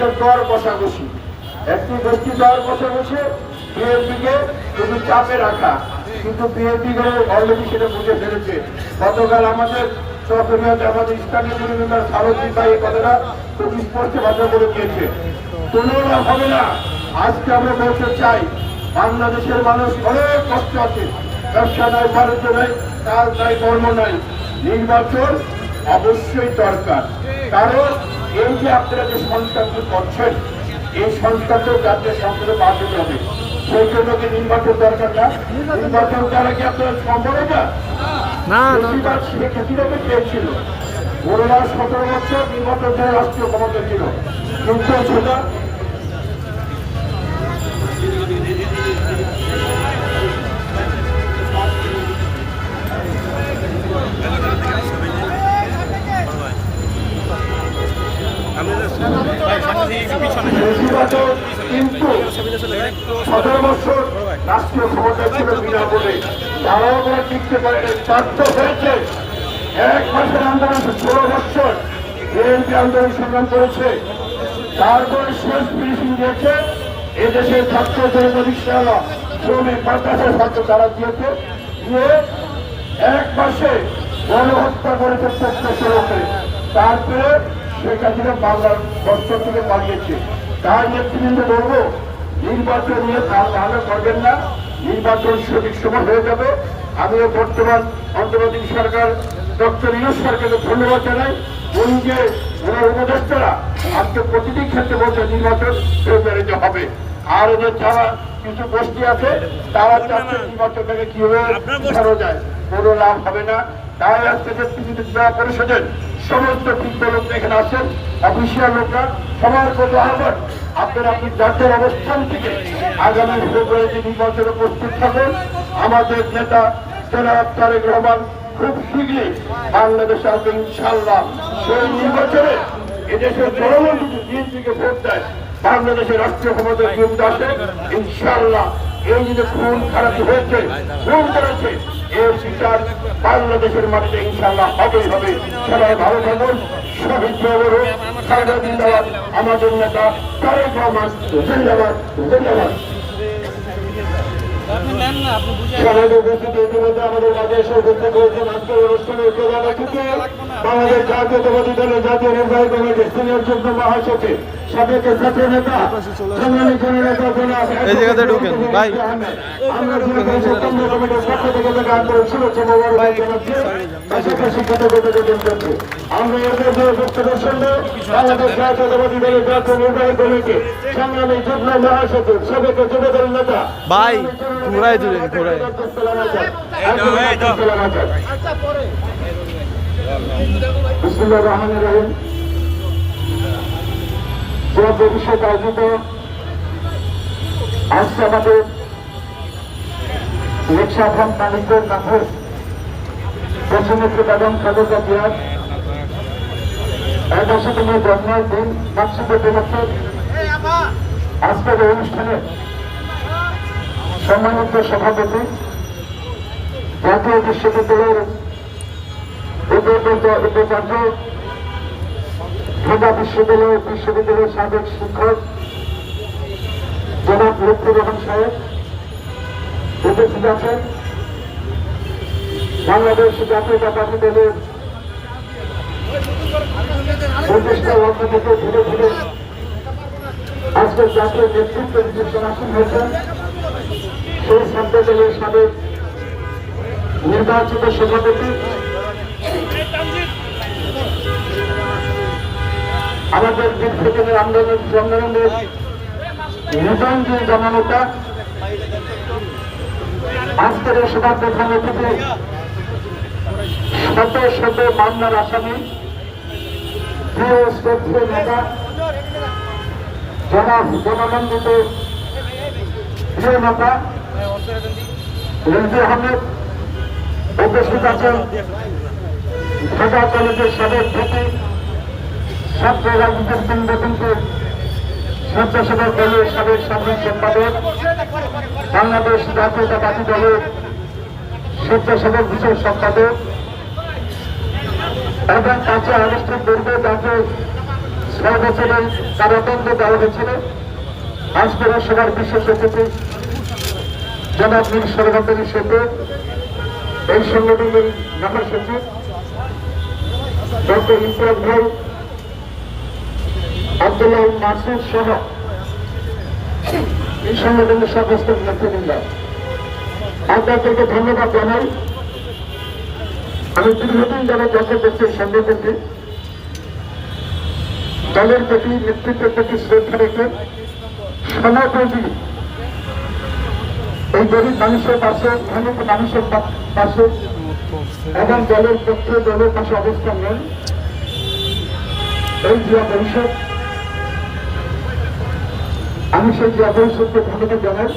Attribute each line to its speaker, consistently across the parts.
Speaker 1: একটা দর বসাবসি একটি গোষ্ঠী দর বসাবসে বিএনপিকে শুধু চাপে রাখা, কিন্তু বিএনপি করে অলরেডি সেটা বুঝে ফেলেছে। গতকাল আমাদের আমাদের স্থানীয় সারথী ভাই কথাটা খুব স্পষ্ট ভাষা দিয়েছে। তুলনা হবে না। আজকে আমরা বলতে চাই, বাংলাদেশের মানুষ অনেক কষ্ট আছে। ব্যবসা নাই, বাণিজ্য নাই, কাজ নাই, কর্ম নাই। নির্বাচন অবশ্যই দরকার। কারণ এই যে আপনারা যে সংস্কারটি করছেন এই সংস্কারকে জাতীয় সংসদে পাশ হতে হবে। সেই জন্য কি নির্বাচন দরকার না? নির্বাচন দ্বারা কি আপনারা সম্ভব শেখ হাসিনাকে পেয়েছিল। ওরা সতেরো বছর নির্বাচন করে রাষ্ট্রীয় ক্ষমতা ছিল। কিন্তু সেটা করে টিকতে পারে স্বার্থ হয়েছে। এক মাসের আন্দোলন ষোলো বছর বিএনপি আন্দোলন সংগ্রাম করেছে। তারপরে শেষ ফিনিশিং দিয়েছে। এদেশের ছাত্র রিক্সাওয়ালা শ্রমিক বাতাসের ছাত্র তারা দিয়েছে। দিয়ে এক মাসে গণহত্যা করেছে প্রত্যেক লোকে তারপরে শেখ হাসিনা বাংলার বর্ষ থেকে পালিয়েছে। তার নেতৃবৃন্দ বলব, নির্বাচন নিয়ে ভালো করবেন না। নির্বাচন সঠিক সময় হয়ে যাবে। আমিও বর্তমান অন্তর্বর্তী সরকার ডক্টর ইউনুস সরকারকে ধন্যবাদ জানাই। উনি যে ওনার উপদেষ্টারা আজকে প্রতিটি ক্ষেত্রে বলছে নির্বাচন ফেব্রুয়ারিতে হবে। আর ওদের যারা কিছু গোষ্ঠী আছে তারা চাচ্ছে নির্বাচনটাকে কীভাবে ছাড়া যায় কোনো লাভ হবে না। তাই আজকে যে পৃথিবীতে জেলা পরিষদের সমস্ত বৃদ্ধ লোক এখানে আছেন অফিসিয়াল লোকরা সবার প্রতি আহ্বান। আপনারা আপনি জাতীয় অবস্থান থেকে আগামী ফেব্রুয়ারিতে নির্বাচনে প্রস্তুত থাকুন। আমাদের নেতা জনাব রহমান খুব শীঘ্রই বাংলাদেশে আসবে ইনশাল্লাহ সেই নির্বাচনে এদেশের জনগণ যদি বিএনপিকে ভোট দেয়, বাংলাদেশের রাষ্ট্রীয় ক্ষমতায় বিরুদ্ধে আসে ইনশাল্লাহ এই যে খুন খারাপ হয়েছে খুন করেছে, এর বিচার বাংলাদেশের মাটিতে ইনশাল্লাহ হবেই হবে। সবাই ভালো থাকুন, শহীদ জগরু সারদা জিন্দাবাদ আমাদের নেতা তারেক রহমান জিন্দাবাদ জিন্দাবাদ সমাজে উপস্থিত ইতিমধ্যে আমাদের মাঝে এসে উপস্থিত হয়েছেন আজকের অনুষ্ঠানের প্রধান অতিথি বাংলাদেশ জাতীয়তাবাদী দলের জাতীয় নির্বাহী কমিটির সিনিয়র যুগ্ম মহাসচিব সাবেক ছাত্র নেতা সংগ্রামী জননেতা জনাব
Speaker 2: এই জায়গাতে ঢুকেন, ভাই।
Speaker 1: আমরা জেলা পরিষদ কেন্দ্রীয় কমিটির পক্ষ থেকে তাকে আন্তরিক শুভেচ্ছা মোবারক জানাচ্ছি পাশাপাশি কৃতজ্ঞতা জানাচ্ছি আমরা এদের যে বক্তব্য শুনব বাংলাদেশ জাতীয়তাবাদী দলের জাতীয় নির্বাহী কমিটি সংগ্রামী যুগ্ম মহাসচিব সাবেক যুবদল নেতা
Speaker 2: ভাই, ঘোরায় দিলেন, ঘোরায়।
Speaker 1: বিসমুল্লাহ রহমান রহিম যে বিষয়টা আয়োজিত আজকে আমাদের রিক্সা মালিকদের কাছে দেশনেত্রী বেগম খালেদা জিয়ার একাশিতম জন্মের দিন মানসিক উপলক্ষে আজকের অনুষ্ঠানে সম্মানিত সভাপতি, জাতীয় বিশ্ববিদ্যালয়ের উপাচার্য উপাচার্য, ঢাকা বিশ্ববিদ্যালয় বিশ্ববিদ্যালয়ের সাবেক শিক্ষক জনাব লক্ষ্মী রহমান সাহেব উপস্থিত আছেন। বাংলাদেশ জাতীয়তাবাদী দলের প্রতিষ্ঠা লক্ষ্য থেকে ধীরে ধীরে আজকের জাতীয় নেতৃত্ব নির্বাচন আসন হয়েছেন সেই সম্প্রদায়ের সাবেক নির্বাচিত সভাপতি। আমাদের দীর্ঘদিনের আন্দোলন সংগ্রামের নিধন যে জানানোটা আজকের এই সভা প্রধান অতিথি শত শত মামলার আসামি, প্রিয় শ্রদ্ধেয় নেতা, জনাব জনানন্দিত প্রিয় নেতা রেজি আহমেদ উপস্থিত আছেন ঢাকা কলেজের সাবেক ভিপি ছাত্র রাজনীতির সংগঠনকে স্বেচ্ছাসেবক দলের সাবেক সাধারণ সম্পাদক, বাংলাদেশ জাতীয়তাবাদী দলের স্বেচ্ছাসেবক বিশেষ সম্পাদক, এবং কাছে আনুষ্ঠানিক করবে জাতীয়
Speaker 3: ছয় বছরের কারাদণ্ড দেওয়া হয়েছিল আজ পৌরসভার বিশেষ অতিথি জনাব মীর সরকারি এই সংগঠনের মহাসচিব ডক্টর ইমরাজ ভাই, আব্দুল্লাহ মাসুদ সহ এই সংগঠনের সমস্ত নেতৃবৃন্দ। আপনাদেরকে ধন্যবাদ জানাই। আমি দীর্ঘদিন যারা যত করছি এই সংগঠনকে দলের প্রতি নেতৃত্বের প্রতি শ্রদ্ধা রেখে সমাপতি এই গরিব মানুষের পাশে ধনিক মানুষের পাশে এবং দলের পক্ষে দলের পাশে অবস্থান নেন। এই জিয়া পরিষদ, আমি সেই জিয়া পরিষদকে ধন্যবাদ জানাই।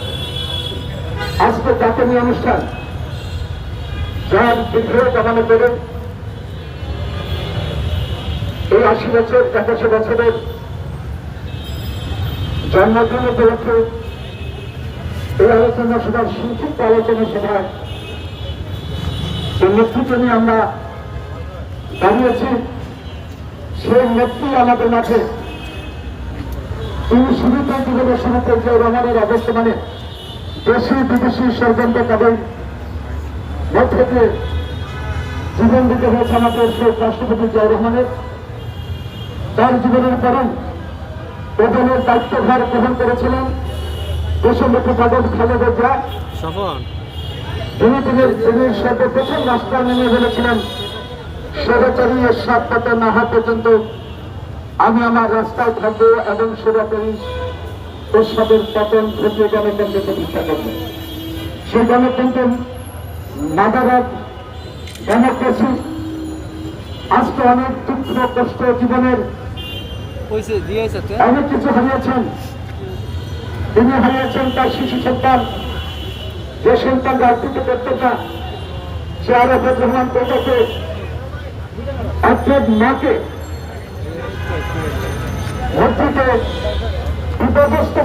Speaker 3: আজকে জাতীয় অনুষ্ঠান, যার বিগ্রহ জমানো করে এই আশি বছর, একাশি বছরের জন্মদিন উপলক্ষে এই আলোচনা সভার সংক্ষিপ্ত আলোচনা সভায় যে নেতৃত্ব নিয়ে আমরা দাঁড়িয়েছি, সেই নেত্রী আমাদের মাঝে। তিনি শুরুতে জীবনের শুরুতে যে রহমানের অবস্থানে দেশি, বিদেশি ষড়যন্ত্রকারীর মধ্য দিয়ে জীবন দিতে হয়েছে আমাদের সেই রাষ্ট্রপতি জিয়া রহমানের। তার জীবনের পরই প্রধানের দায়িত্বভার গ্রহণ করেছিলেন। দেশমুখী পদক খালেদা জিয়া তিনি তিনি তিনি সর্বপ্রথম রাস্তায় নেমে বলেছিলেন এরশাদ পতন না হওয়া পর্যন্ত। আমি আমার রাস্তায় থাকব এবং স্বৈরাচারী এরশাদের পতন ঘটিয়ে গণতন্ত্র প্রতিষ্ঠা করব। সেই গণতন্ত্র নাদারাত ডেমোক্রেসি আজকে অনেক দুঃখ কষ্ট জীবনের অনেক কিছু হারিয়েছেন। তিনি হারিয়েছেন তার শিশু সন্তান। যে সন্তান রাজনীতি করতে চান সে আরফত রহমান প্রকল্পে অর্থাৎ মাকে ভর্তিতে বিপদস্ত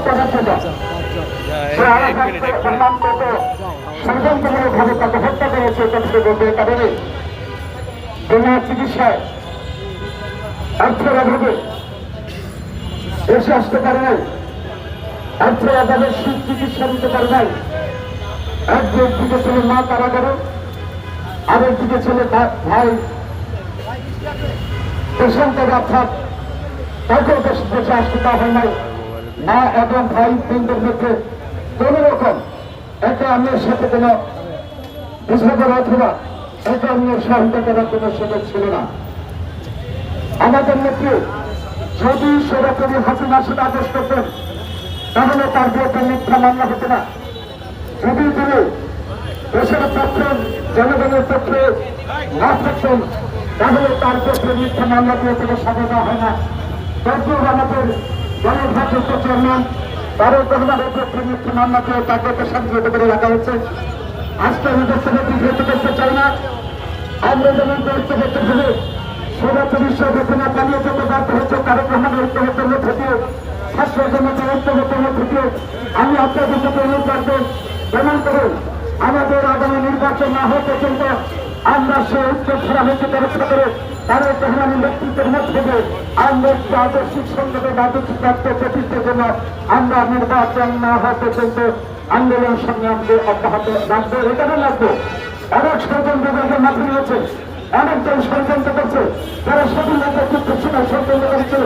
Speaker 3: জন্য সে তাকে হত্যা করেছে কথা বলতে বিনা চিকিৎসায় অর্থের অভাবে দেশে আসতে পারে অর্থের অভাবে সুদ চিকিৎসা দিতে পারে নাই। একদিক দিকে ছিল মা কারাগারে আরেক দিকে ছিল ভাই। পেশেন্টের অর্থাৎ তাকেও দেশ আসতে দেওয়া হয় নাই। মা এবং ভাই বন্ধুর মধ্যে কোন রকম একে অন্যের সাথে কোনো বুঝাবার অথবা একে অন্যের সহায়তা করার কোনো সুযোগ ছিল না। আমাদের নেত্রী যদি সেরকম হাসিনা সেটা আদেশ করতেন। তাহলে তার বিরুদ্ধে মিথ্যা মামলা হতো না যদি তিনি দেশের পক্ষে, জনগণের পক্ষে না থাকতেন, তাহলে তার পক্ষে মিথ্যা মামলা দিয়ে কোনো সাজা হয় না। তদ্রুপ আমাদের গণভারত চেয়ারম্যান তারও রহমানের পক্ষে মিথ্যা মামলা দিয়ে তাকে সংযত করে রাখা হচ্ছে আজকে আমাদের সঙ্গে বিঘ্নিত করতে চাই না। আমরা যেমন দায়িত্ব করতে হবে সরাসরি সচেতনা চালিয়ে যেতে ব্যর্থ হচ্ছে তারেক রহমানের ঐক্যবদ্ধ মধ্য মধ্য দিয়ে আমি আপনাদের সাথে অনুরোধ রাখব প্রমাণ করুন আমাদের আগামী নির্বাচন না হওয়া পর্যন্ত আমরা সে ছাড়া হইতে রক্ষা করে তারেক রহমানের নেতৃত্বের মধ্যে দিয়ে আমরা একটি আদর্শিক সংগঠন রাজনৈতিক রাষ্ট্র প্রতিষ্ঠার জন্য আমরা নির্বাচন না হওয়া পর্যন্ত আন্দোলন সংগ্রামকে অব্যাহত রাখব, এখানে রাখব। অনেক ষড়যন্ত্র মাঠে নিয়েছে অনেকজন ষড়যন্ত্র করছে, যারা স্বাধীনতা নেতৃত্ব ছিল ষড়যন্ত্র করেছিল।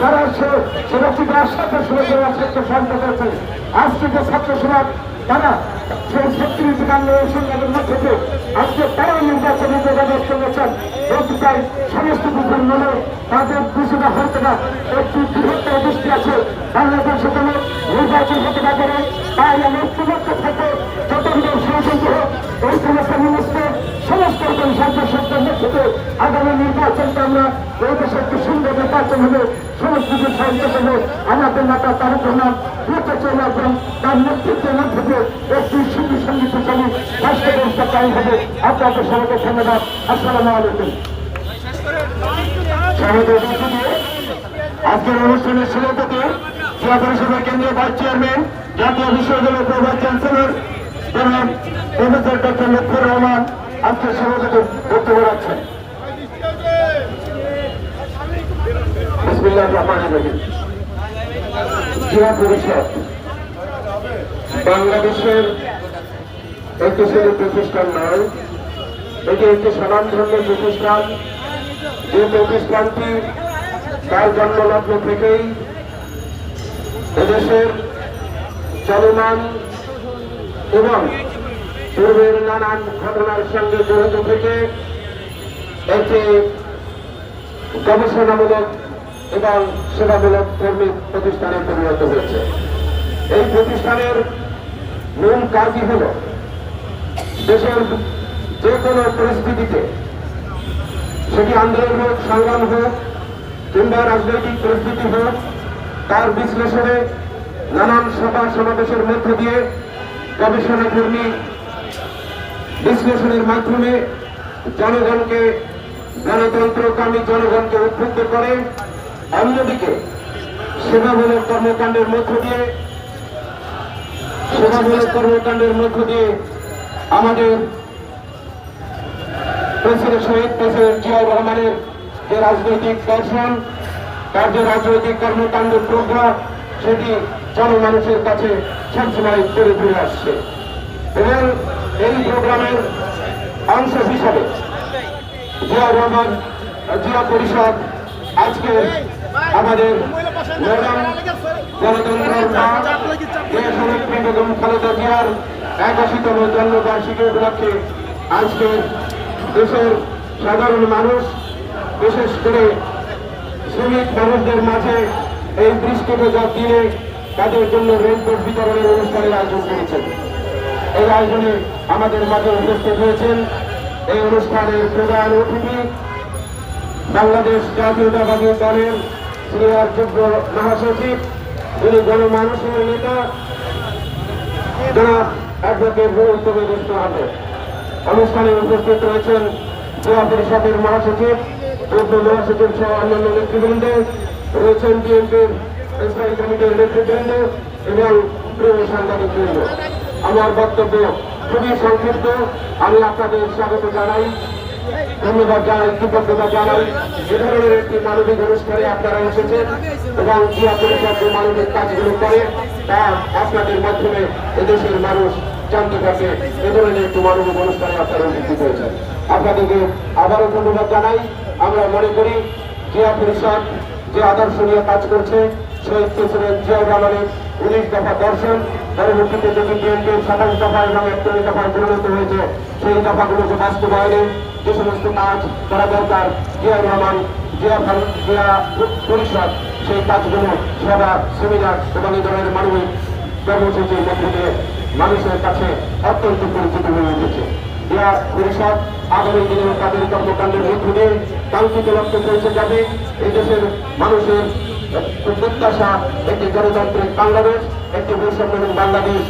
Speaker 3: তারা সে সেটা থেকে আশ্বাসের সুরে ছাত্র শান্ত করেছে? আজকে যে ছাত্র সমাজ তারা সেই ছত্রিশ আন্দোলন সংগ্রামের আজকে তারাও নির্বাচনে যোগাযোগ করেছেন চাই, সমস্ত কিছু মিলে তাদের কিছুটা হতে না। একটি বৃহত্তর দৃষ্টি আছে, বাংলাদেশে কোনো নির্বাচন হতে না পারে। তাই আমি ঐক্যবদ্ধ থেকে যতগুলো ষড়যন্ত্র হোক এই সমস্ত মিনিস্টে সমস্ত রকম সাহায্য সরকার থেকে আগামী নির্বাচনটা আমরা এই দেশে একটি সুন্দর নির্বাচন হবে। সমস্ত কিছু সাহায্য করবে। আমাদের নেতা তারক রহমান দ্রুত চলে তার নেতৃত্বের মধ্যে দিয়ে একটি সুন্দর সঙ্গীতশালী রাষ্ট্র ব্যবস্থা কায়ম হবে। আপনাদের সবাইকে ধন্যবাদ। আসসালামু আলাইকুম। আজকের অনুষ্ঠানের সভাপতি জেলা পরিষদের কেন্দ্রীয় ভাইস চেয়ারম্যান, জাতীয় বিশ্ববিদ্যালয়ের pro vice chancellor professor doctor Lakshmi Rahman আজকের সভাপতি বক্তব্য রাখছেন
Speaker 2: বাংলাদেশের একটি প্রতিষ্ঠান নয় এটি একটি স্বনামধন্য প্রতিষ্ঠান, যে প্রতিষ্ঠানটি তার জন্মলগ্ন থেকেই এদেশের চলমান এবং পূর্বের নানান ঘটনার সঙ্গে জড়িত থেকে একটি গবেষণামূলক এবং সেবামূলক কর্মী প্রতিষ্ঠানে পরিণত হয়েছে। এই প্রতিষ্ঠানের মূল কাজই হল দেশের যে কোনো পরিস্থিতিতে সেটি আন্দোলন হোক, সংগ্রাম হোক, কিংবা রাজনৈতিক পরিস্থিতি হোক, তার বিশ্লেষণে নানান সভা সমাবেশের মধ্য দিয়ে গবেষণা কর্মী বিশ্লেষণের মাধ্যমে জনগণকে গণতন্ত্রকামী জনগণকে উদ্বুদ্ধ করে অন্যদিকে সেবামূলক কর্মকাণ্ডের মধ্য দিয়ে, সেবামূলক কর্মকাণ্ডের মধ্য দিয়ে আমাদের প্রেসিডেন্ট শহীদ প্রেসিডেন্ট জিয়াউর রহমানের যে রাজনৈতিক দর্শন, তার যে রাজনৈতিক কর্মকাণ্ড প্রজ্ঞা, সেটি জনমানুষের কাছে সবসময় করে ফিরে আসছে। এবং এই প্রোগ্রামের অংশ হিসাবে জিয়া রহমান, জিয়া পরিষদ, আজকে আমাদের খালেদা জিয়ার একাশিতম জন্মবার্ষিকী উপলক্ষে আজকে দেশের সাধারণ মানুষ, বিশেষ করে শ্রমিক মানুষদের মাঝে এই বৃষ্টি ভেজা দিনে তাদের জন্য রেনকোট বিতরণের অনুষ্ঠানের আয়োজন করেছেন। এই আয়োজনে আমাদের মাঝে উপস্থিত হয়েছেন এই অনুষ্ঠানের প্রধান অতিথি বাংলাদেশ জাতীয়তাবাদী দলের সিনিয়র যুগ্ম মহাসচিব, যিনি গণমানুষের নেতা। অনুষ্ঠানে উপস্থিত রয়েছেন জেলা পরিষদের মহাসচিব, যুগ্ম মহাসচিব সহ অন্যান্য নেতৃবৃন্দ, রয়েছেন বিএনপির স্থায়ী কমিটির নেতৃবৃন্দ এবং প্রিয় সাংবাদিকবৃন্দ। আমার বক্তব্য খুবই সংক্ষিপ্ত। আমি আপনাদের স্বাগত জানাই। ধন্যবাদ জানাই, কৃতজ্ঞতা জানাই। এ ধরনের একটি মানবিক অনুষ্ঠানে আপনারা এসেছেন এবং জিয়া পরিষদ যে মানবিক কাজগুলো করে তা আপনাদের মাধ্যমে এদেশের মানুষ জানতে পারবে। এ ধরনের একটি মানবিক অনুষ্ঠানে আপনারা উপস্থিত হয়েছেন। আপনাদেরকে আবারও ধন্যবাদ জানাই। আমরা মনে করি জিয়া পরিষদ যে আদর্শ নিয়ে কাজ করছে, শহীদ প্রেসিডেন্ট জিয়াউর রহমানের উনিশ দফা দর্শন, পরবর্তীতে যদি বিএনপির সাতাশ দফা এবং একচল্লিশ দফায় পরিণত হয়েছে। সেই দফাগুলোকে বাস্তবায়নে যে সমস্ত কাজ করা দরকার, জিয়াউর রহমান, জিয়া জিয়া পরিষদ, সেই কাজগুলো সভা সেমিনার এবং এই ধরনের মানবিক কর্মসূচির মধ্য দিয়ে মানুষের কাছে অত্যন্ত পরিচিত হয়ে উঠেছে। জিয়া পরিষদ আগামী দিনে তাদের কর্মকাণ্ডের মধ্য দিয়ে কাঙ্ক্ষিত লক্ষ্যে পৌঁছে যাবে। এই দেশের মানুষের প্রত্যাশা, একটি গণতান্ত্রিক বাংলাদেশ, একটি বৈষম্যহীন বাংলাদেশ।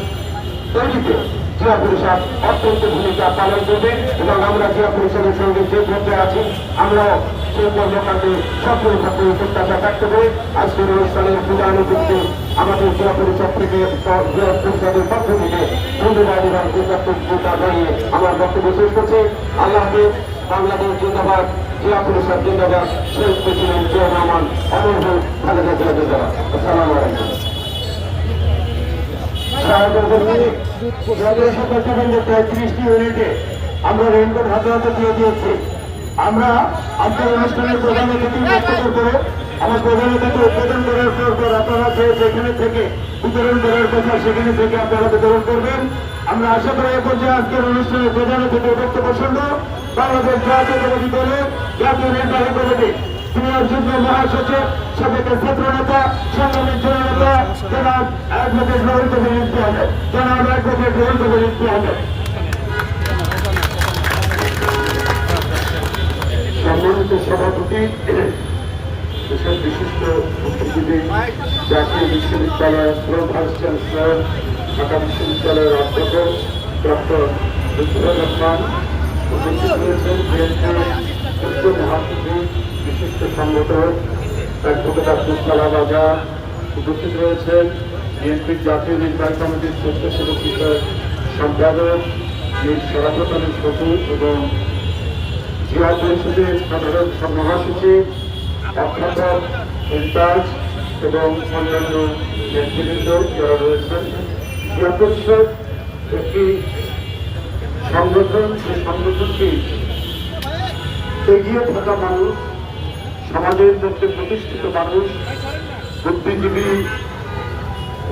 Speaker 2: তৈরিতে জিয়া পরিষদ অত্যন্ত ভূমিকা পালন করবে এবং আমরা জিয়া পরিষদের সঙ্গে যে পর্যায়ে আছি আমরা সেই কর্মকাণ্ডে সফল থাকবে প্রত্যাশা ব্যক্ত করে আজকের অনুষ্ঠানের প্রধান অতিথি আমাদের জিয়া পরিষদ থেকে জিয়া পরিষদের পক্ষ থেকে ধন্যবাদ এবং কৃতজ্ঞতা জানিয়ে আমার বক্তব্য শেষ করছি। আল্লাহ বাংলাদেশ জিন্দাবাদ। জিয়া জিন্দাবাদ, শেখ প্রেসিডেন্ট জিয়া রহমান অমর হোক খালেদা জিয়া জিন্দাবাদ। আসসালামু আলাইকুম। আমরা আজকের অনুষ্ঠানের প্রধান অতিথি বক্তব্য করে আমার প্রধান অতিথি উদ্বোধন করার পর পর আপনারা যে যেখানে থেকে বিতরণ করার কথা সেখানে থেকে আপনারা বিতরণ করবেন। আমরা আশা করি এ পর্যায়ে আজকের অনুষ্ঠানের প্রধান অতিথির বক্তব্য শুনব। বাংলাদেশ জাতীয়তাবাদী দলের জাতীয় নির্বাহী কমিটি। সিনিয়র যুগ্ম মহাসচিব, সাবেক ছাত্র নেতা সম্মানিত সভাপতি দেশের বিশিষ্ট বুদ্ধিজীবী জাতীয় বিশ্ববিদ্যালয়ের প্রো ভাইস চ্যান্সেলর, ঢাকা বিশ্ববিদ্যালয়ের অধ্যাপক ডক্টর রহমান বিশিষ্ট সংগঠক, অ্যাডভোকেট আব্দুল উপস্থিত রয়েছেন বিএনপির জাতীয় নির্বাহী কমিটির স্বেচ্ছাসেবক বিষয়ক সম্পাদক মীর সরাফত এবং জেলা পরিষদের সাধারণ মহাসচিব অধ্যাপক
Speaker 1: ইনচার্জ এবং অন্যান্য নেতৃবৃন্দ যারা রয়েছেন পরিষদ একটি সংগঠন সেই সংগঠনটি এগিয়ে থাকা মানুষ, সমাজের মধ্যে প্রতিষ্ঠিত মানুষ, বুদ্ধিজীবী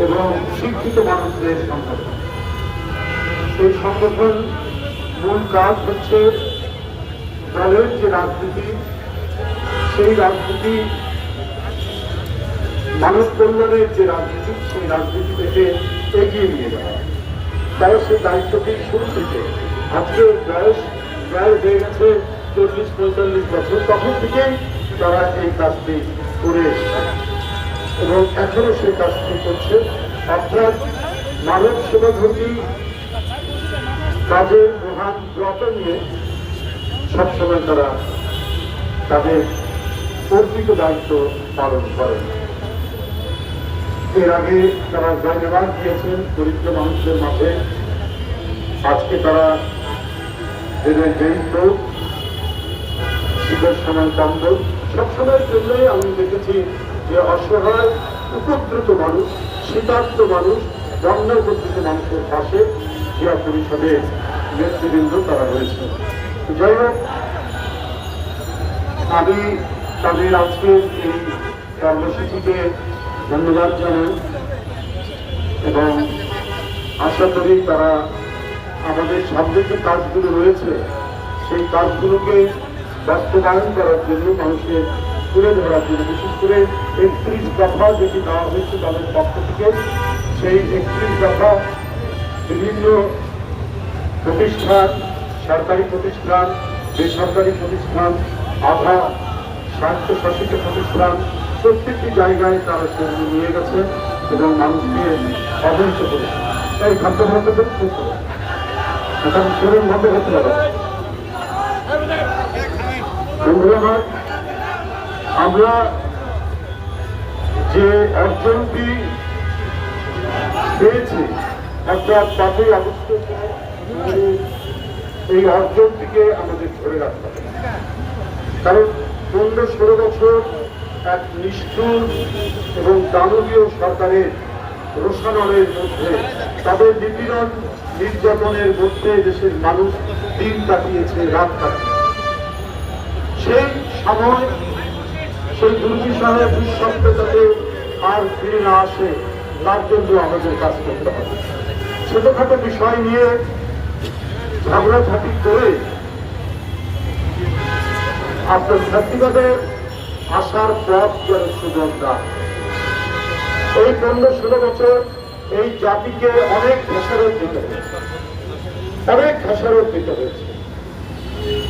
Speaker 1: এবং শিক্ষিত মানুষদের সংগঠন। এই সংগঠন মূল কাজ হচ্ছে দলের যে রাজনীতি সেই রাজনীতি, মানব কল্যাণের যে রাজনীতি, সেই রাজনীতি থেকে এগিয়ে নিয়ে যাওয়া। তারা সেই দায়িত্বটি শুরু থেকে, আজকে বয়স প্রায় হয়ে গেছে চল্লিশ, পঁয়তাল্লিশ বছর, তখন থেকেই তারা এই কাজটি করে এসেছে। এবং এখনও সেই কাজটি করছে। অর্থাৎ মানব সেবাধর্মী কাজের মহান ব্রত নিয়ে সবসময় তারা তাদের অর্পিত দায়িত্ব পালন করেন। এর আগে তারা ধন্যবাদ দিয়েছেন দরিদ্র মানুষদের মাঝে। আজকে তারা এদের জয়িত, শীতের সময় কান্দন সবসময়ের জন্যই আমি দেখেছি যে অসহায় উপদ্রুত মানুষ, শীতার্থ মানুষ বন্যা উপদ্রুত মানুষের পাশে ক্রিয়া পরিষদের নেতৃবৃন্দ তারা রয়েছে যাই হোক, আমি তাদের আজকে এই কর্মসূচিকে ধন্যবাদ জানাই এবং আশা করি তারা আমাদের সামনে যে কাজগুলো রয়েছে, সেই কাজগুলোকে বাস্তবায়ন করার জন্য মানুষের তুলে ধরার জন্য, বিশেষ করে একত্রিশ দফা যেটি দেওয়া হয়েছে তাদের পক্ষ থেকে, সেই একত্রিশ দফা বিভিন্ন প্রতিষ্ঠান, সরকারি প্রতিষ্ঠান, বেসরকারি প্রতিষ্ঠান, আধা স্বায়ত্তশাসিত প্রতিষ্ঠান প্রত্যেকটি জায়গায় তারা সেগুলো নিয়ে গেছে এবং মানুষকে অবহিত করেছে। এই খাদ্য ভাত এখন শরীর বন্ধ করতে পারে। আমরা যে অর্জনটি পেয়েছি অর্থাৎ পাঁচই আগস্ট এই অর্জনটিকে আমাদের ধরে রাখতে হবে। কারণ পনেরো ষোলো বছর এক নিষ্ঠুর এবং দানবীয় সরকারের রোষানলের মধ্যে তাদের নিপীড়ন নির্যাতনের মধ্যে দেশের মানুষ দিন কাটিয়েছে, রাত কাটিয়েছে। সেই সময় সেই দুর্বিষহে দুঃস্বপ্ন যাতে আর ফিরে না আসে তার জন্য আমাদের কাজ করতে হবে। ছোটখাটো বিষয় নিয়ে ঝগড়াঝাটি করে আপনার জাতিবাদের আসার পথ যেন সুযোগ না এই পনেরো ষোলো বছর এই জাতিকে অনেক খেসারত দিতে হয়েছে। অনেক খেসারত দিতে হয়েছে।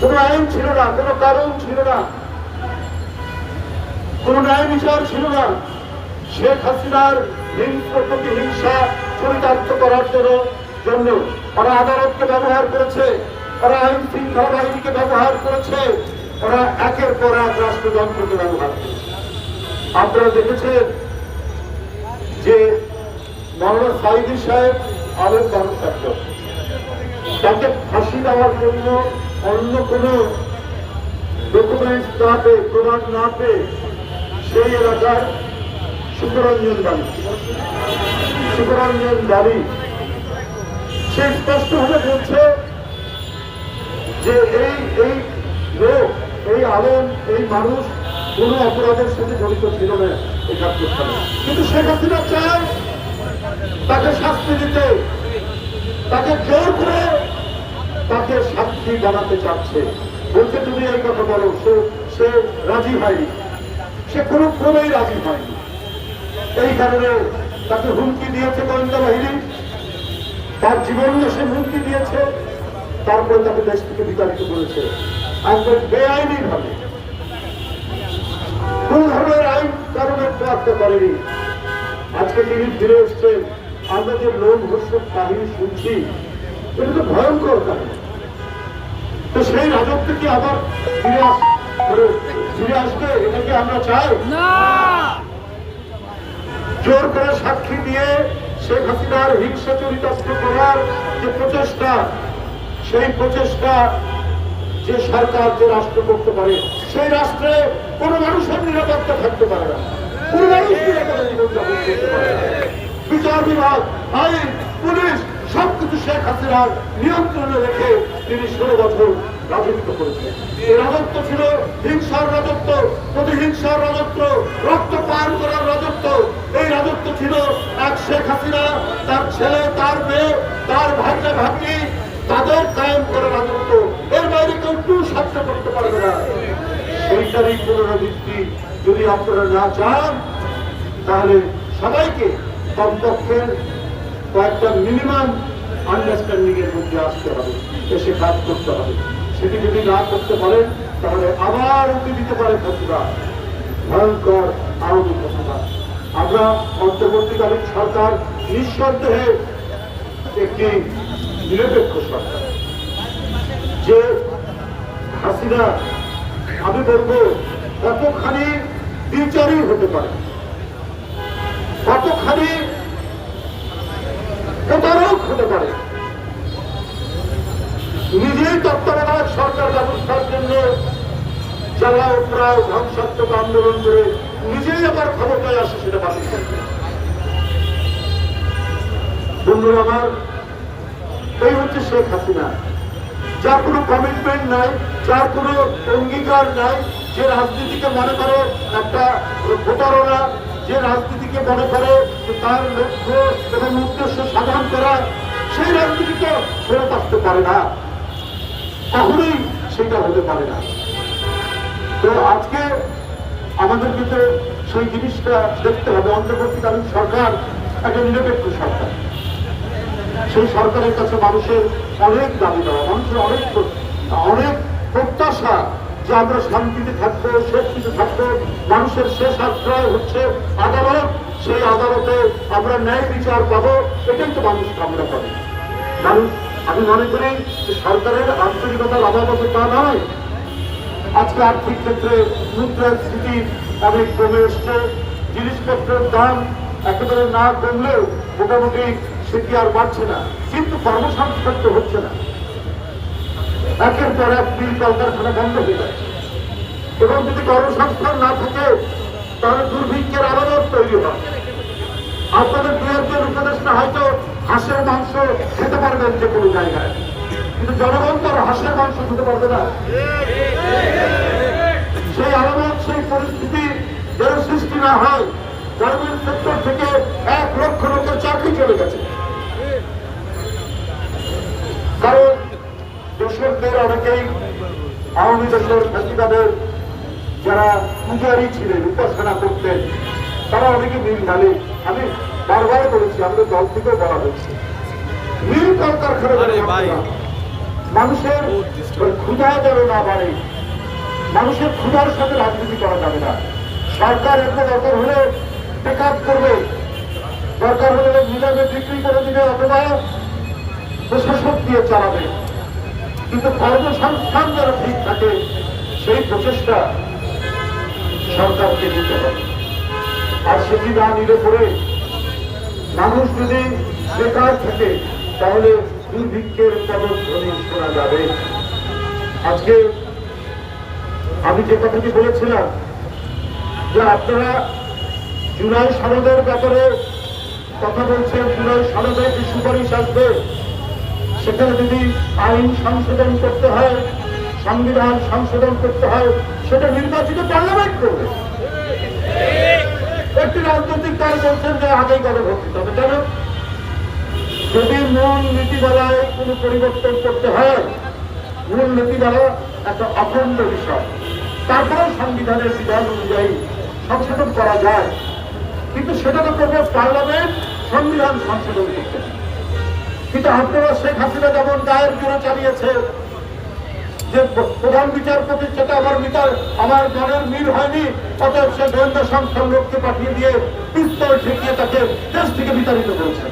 Speaker 1: কোনো আইন ছিল না, কোনো কারণ ছিল না। কোন ন্যায় বিচার ছিল না। শেখ হাসিনার হিংস্র প্রতিহিংসা চরিতার্থ করার জন্য জন্য ওরা আদালতকে ব্যবহার করেছে, ওরা আইন শৃঙ্খলা বাহিনীকে ব্যবহার করেছে। ওরা একের পর এক রাষ্ট্রযন্ত্রকে ব্যবহার করেছে আপনারা দেখেছেন যে মৌলানা সাইদি সাহেব আলেম একজন তাকে ফাঁসি দেওয়ার জন্য অন্য কোনো ডকুমেন্টস না পেয়ে, প্রমাণ না পেয়ে সেই এলাকার সুকরঞ্জন বাড়ি। সুকরঞ্জন বাড়ি। সে স্পষ্টভাবে বলছে যে এই এই লোক এই আলম, এই মানুষ কোন অপরাধের সাথে জড়িত ছিল না একাত্তর সালে কিন্তু শেখ হাসিনা চায় তাকে শাস্তি দিতে। তাকে জোর করে তাকে শাস্তি বানাতে চাচ্ছে। বলছে, তুমি এই কথা বলো, সে সে রাজি হয়নি। সে কোনো ক্রমেই রাজি হয়নি। এই কারণে তাকে হুমকি দিয়েছে গোয়েন্দা বাহিনী। তার জীবনে সে হুমকি দিয়েছে। তারপরে তাকে দেশ থেকে বিতাড়িত করেছে। একদম বেআইনি ভাবে। কোন আইন কারণে প্রাপ্ত করেনি। আজকে তিনি ফিরে এসছেন। আমরা যে লোক ঘোষক কাহিনী শুনছি এটা তো ভয়ঙ্কর কাহিনী। তো সেই রাজত্ব কি আবার ফিরে আস মানে ফিরে আসবে? এটাকে আমরা চাই? জোর করে সাক্ষী দিয়ে শেখ হাসিনার হিংসা চরিতার্থ করার যে প্রচেষ্টা সেই প্রচেষ্টা যে সরকার যে রাষ্ট্র করতে পারে, সেই রাষ্ট্রে কোনো মানুষের নিরাপত্তা থাকতে পারে না। কোনো মানুষ বিচার বিভাগ, আইন, পুলিশ, সবকিছু শেখ হাসিনার নিয়ন্ত্রণে রেখে তিনি ষোলো বছর রাজত্ব করেছেন। এই রাজত্ব ছিল হিংসার রাজত্ব, প্রতিহিংসার রাজত্ব, রক্ত পান করার রাজত্ব। এই রাজত্ব ছিল এক শেখ হাসিনা, তার ছেলে, তার মেয়ে, তার ভাগ্নে ভাগ্নি, তাদের কায়েম করা রাজত্ব। কেউ টু সাধ্য করতে পারবে না। সেইটারই পুনরাবৃত্তি যদি আপনারা না চান, তাহলে সবাইকে কমপক্ষে কয়েকটা মিনিমাম আন্ডারস্ট্যান্ডিং এর মধ্যে আসতে হবে, এসে কাজ করতে হবে। সেটি যদি না করতে পারেন, তাহলে আবার উঠে দিতে পারে ফতুরা ভয়ঙ্কর আরবি ফতুরা আমরা অন্তর্বর্তীকালীন সরকার নিঃসন্দেহে একটি নিরপেক্ষ সরকার। যে হাসিনা, আমি বলব কতখানি বিচারই হতে পারে। কতখানি প্রতারক হতে পারে। নিজেই তত্ত্বাবধায়ক সরকার ব্যবস্থার জন্য জ্বালাও প্রায় ধ্বংসাত্মক আন্দোলন করে নিজেই আবার ক্ষমতায় আসে সেটা বাতিল বন্ধুরা আমার, এই হচ্ছে শেখ হাসিনা। যার কোনো কমিটমেন্ট নাই, যার কোনো অঙ্গীকার নাই, যে রাজনীতিকে মনে করে একটা প্রতারণা, যে রাজনীতিকে মনে করে তার লক্ষ্য এবং উদ্দেশ্য সাধন করা, সেই রাজনীতি তো ফেরত আসতে পারে না। কখনোই সেটা হতে পারে না। তো আজকে আমাদের কিন্তু সেই জিনিসটা দেখতে হবে। অন্তর্বর্তীকালীন সরকার একটা নিরপেক্ষ সরকার। সেই সরকারের কাছে মানুষের অনেক দাবি দেওয়া, মানুষের অনেক অনেক প্রত্যাশা যে আমরা শান্তিতে থাকব, শক্তিতে থাকব। মানুষের শেষ আশ্রয় হচ্ছে আদালত। সেই আদালতে আমরা ন্যায় বিচার পাবো, এটাই তো মানুষ কামনা করে। মানুষ, আমি মনে করি যে সরকারের আন্তরিকতার অভাব আছে তা নয়। আজকে আর্থিক ক্ষেত্রে মুদ্রার স্থিতি অনেক কমে এসছে। জিনিসপত্রের দাম একেবারে না কমলেও মোটামুটি সেটি আর বাড়ছে না। কিন্তু কর্মসংস্থান তো হচ্ছে না। একের পর এক বিল কলকারখানা বন্ধ হয়ে যাচ্ছে। এবং যদি কর্মসংস্থান না থাকে, তাহলে দুর্ভিক্ষের আলাদা তৈরি হয়। আপনাদের দু একজন উপদেষ্টা হয়তো হাঁসের মাংস খেতে পারবেন যে কোনো জায়গায়। কিন্তু জনগণ তো আর হাঁসের মাংস খেতে পারবে না। সেই আলামত, সেই পরিস্থিতি যেন সৃষ্টি না হয় গভর্নমেন্ট সেক্টর থেকে এক লক্ষ লোকের চাকরি চলে গেছে। কারণ দোষরদের অনেকেই আওয়ামী দোষর ফেসিবাদের যারা পূজারী ছিলেন উপাসনা করতেন তারা অনেকে মিল ঢালে। আমি বারবার বলেছি আমাদের দল থেকেও বলা হয়েছে। মিল কলকারখানা। মানুষের ক্ষুধা যেন না বাড়ে মানুষের ক্ষুধার সাথে রাজনীতি করা যাবে না। সরকার এত দরকার হলে টেকআপ করবে। দরকার হলে নিলামে বিক্রি করে দিবে অথবা প্রশাসক দিয়ে চালাবে। কিন্তু কর্মসংস্থান যেন ঠিক থাকে, সেই প্রচেষ্টা সরকারকে নিতে হবে। আর সেটি না নিলে পরে মানুষ যদি বেকার থাকে, তাহলে দুর্ভিক্ষের পদধ্বনি শোনা যাবে। আজকে আমি যে কথাটি বলেছিলাম, যে আপনারা জুলাই সনদের ব্যাপারে কথা বলছেন, জুলাই সনদের যে সুপারিশ আসবে? সেখানে যদি আইন সংশোধন করতে হয়, সংবিধান সংশোধন করতে হয়, সেটা নির্বাচিত পার্লামেন্ট করবে। একটি রাজনৈতিক দল বলছেন যে আগেই গণভোট দিতে হবে। কেন? যদি মূল নীতিমালায় কোনো পরিবর্তন করতে হয়, মূল নীতিমালা একটা অখণ্ড বিষয়, তারপরেও সংবিধানের বিধান অনুযায়ী সংশোধন করা যায়। কিন্তু সেটা তো পার্লামেন্ট সংবিধান সংশোধন করতে কিন্তু আপনারা শেখ হাসিনা যেমন গায়ের জোরে চালিয়েছে, যে প্রধান বিচারপতির সাথে আমার বিচার, আমার দলের মিল হয়নি, অতএব সে গোয়েন্দা সংস্থার লোককে পাঠিয়ে দিয়ে পিস্তল ঠেকিয়ে তাকে দেশ থেকে বিতাড়িত করেছে।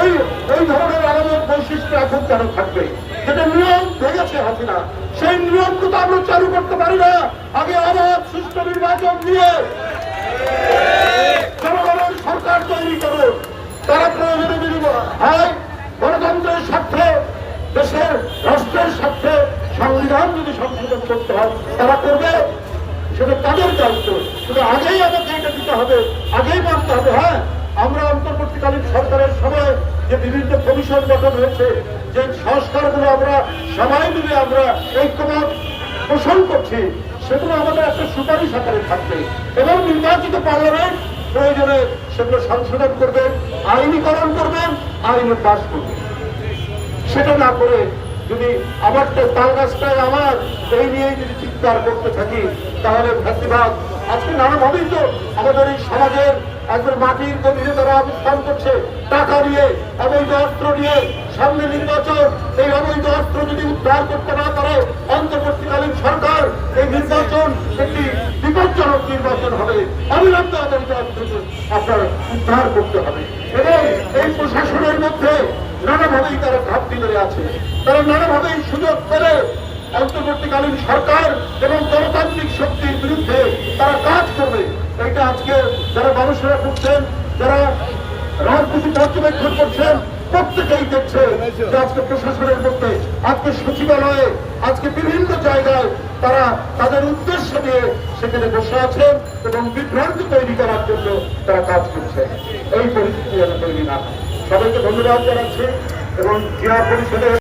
Speaker 1: ওই ওই ধরনের আলাদা বৈশিষ্ট্য এখন কেন থাকবে? যেটা নিয়ম ভেঙেছে হাসিনা, সেই নিয়মকে তো আমরা চালু করতে পারি না। আগে আবার সুষ্ঠু নির্বাচন দিয়ে দেশের রাষ্ট্রের সাথে সংবিধান যদি সংশোধন করতে হয়, তারা করবে। সেটা তাদের দায়িত্ব। শুধু আগেই আমাকে এটা দিতে হবে, আগেই মানতে হবে হ্যাঁ? আমরা অন্তর্বর্তীকালীন সরকারের সময় যে বিভিন্ন কমিশন গঠন হয়েছে, যে সংস্কারগুলো আমরা সবাই মিলে আমরা ঐক্যমত পোষণ করছি, সেগুলো আমাদের একটা সুপারিশ আকারে থাকবে। এবং নির্বাচিত পার্লামেন্ট প্রয়োজনে সেগুলো সংশোধন করবেন আইনীকরণ করবেন আইনে পাশ করবেন সেটা না করে যদি আমারটা তাল গাছটাই আমার এই নিয়েই যদি চিৎকার করতে থাকি, তাহলে ফ্যাসিবাদ আজকে নানাভাবেই তো আমাদের এই সমাজের একবার মাটির গভীরে তারা অবস্থান করছে, টাকা নিয়ে, অবৈধ অস্ত্র নিয়ে সামনে নির্বাচন এই অবৈধ অস্ত্র যদি উদ্ধার করতে না পারে, অন্তর্বর্তীকালীন সরকার এই নির্বাচন একটি বিপজ্জনক নির্বাচন হবে। অবিলম্বে অবৈধ অস্ত্রকে আপনার উদ্ধার করতে হবে। এবং এই প্রশাসনের মধ্যে নানাভাবেই তারা ঘাটতি ধরে আছে। তারা নানাভাবেই সুযোগ পেলে অন্তর্বর্তীকালীন সরকার এবং গণতান্ত্রিক শক্তির বিরুদ্ধে তারা কাজ করবে। এটা আজকে যারা মানুষেরা করছেন, যারা রাজনীতি পর্যবেক্ষণ করছেন, প্রত্যেকেই দেখছে যে আজকে প্রশাসনের মধ্যে, আজকে সচিবালয়ে, আজকে বিভিন্ন জায়গায় তারা তাদের উদ্দেশ্য নিয়ে সেখানে বসে আছেন এবং বিভ্রান্তি তৈরি করার জন্য তারা কাজ করছে এই পরিস্থিতি যেন তৈরি না হয়। সবাইকে ধন্যবাদ জানাচ্ছি এবং জেলা পরিষদের